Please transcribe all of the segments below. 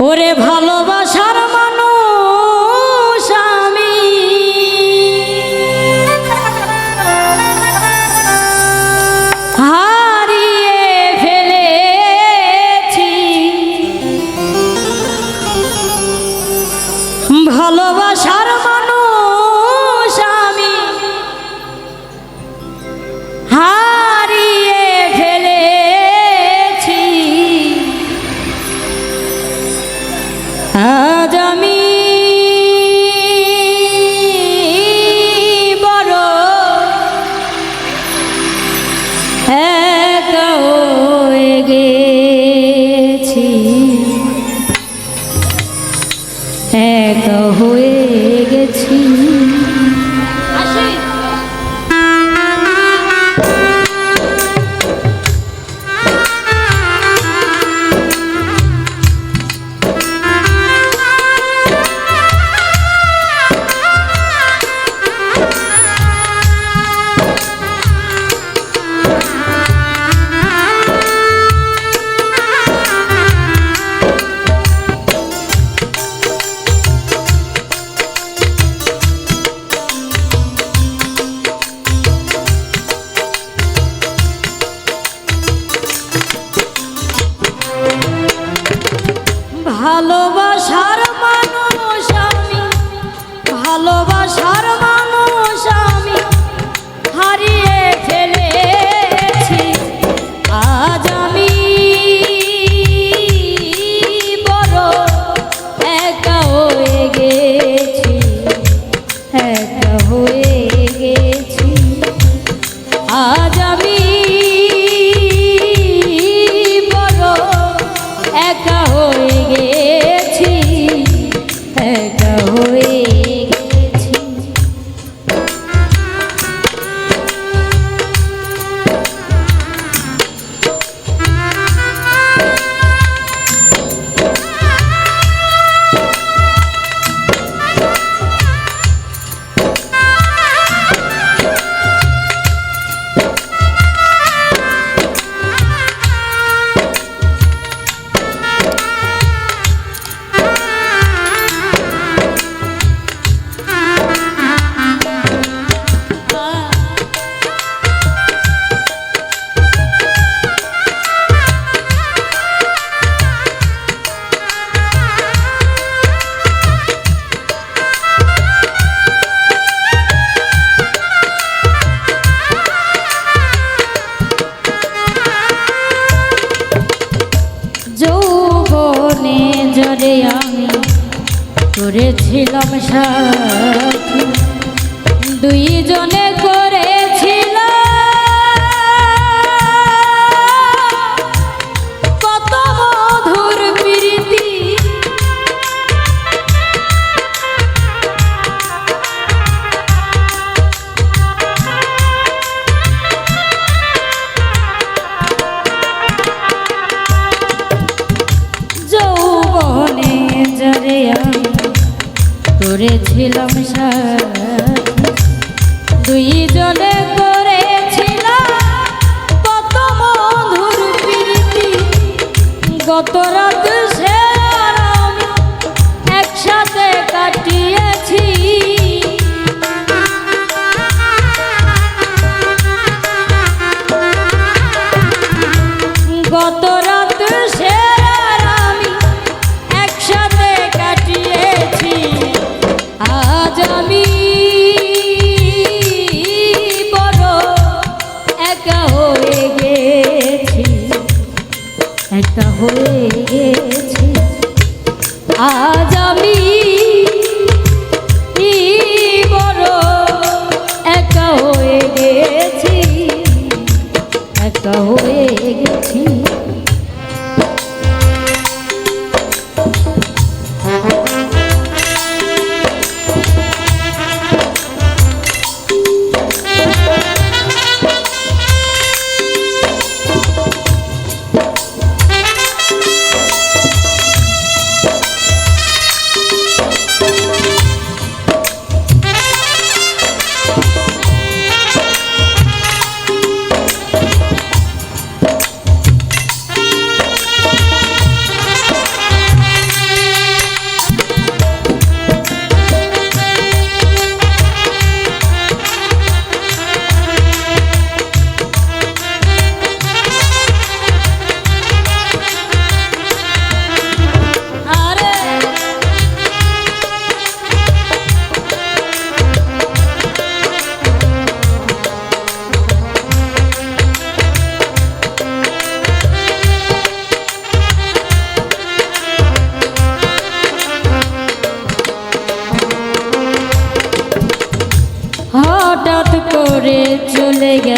ওরে ভালোবাস একা হয়ে গেছি। দুইজনে করেছিল। কত মধুর প্রীতি। যৌবনে জরে করেছিলাম সারা। তোর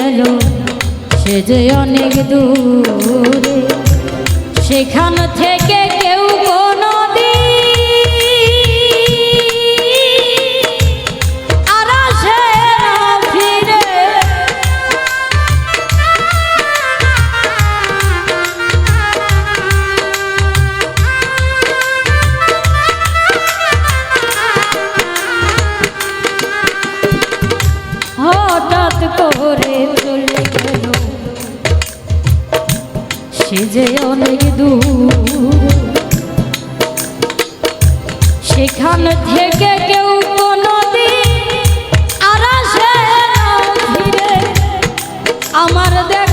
গেলো। সে যে অনেক দূরে সেখান থেকে সে যে অনেক দূর সেখান থেকে কেউ কোনদিন আর আমার দেখ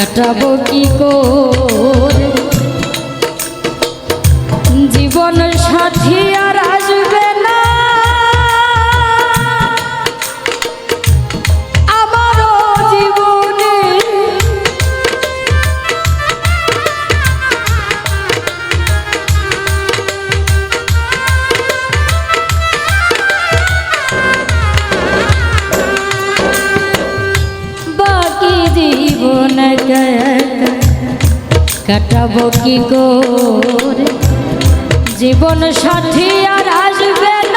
কাটাবো কি কো কাটাবো কি গো জীবন সাথী আর আসবে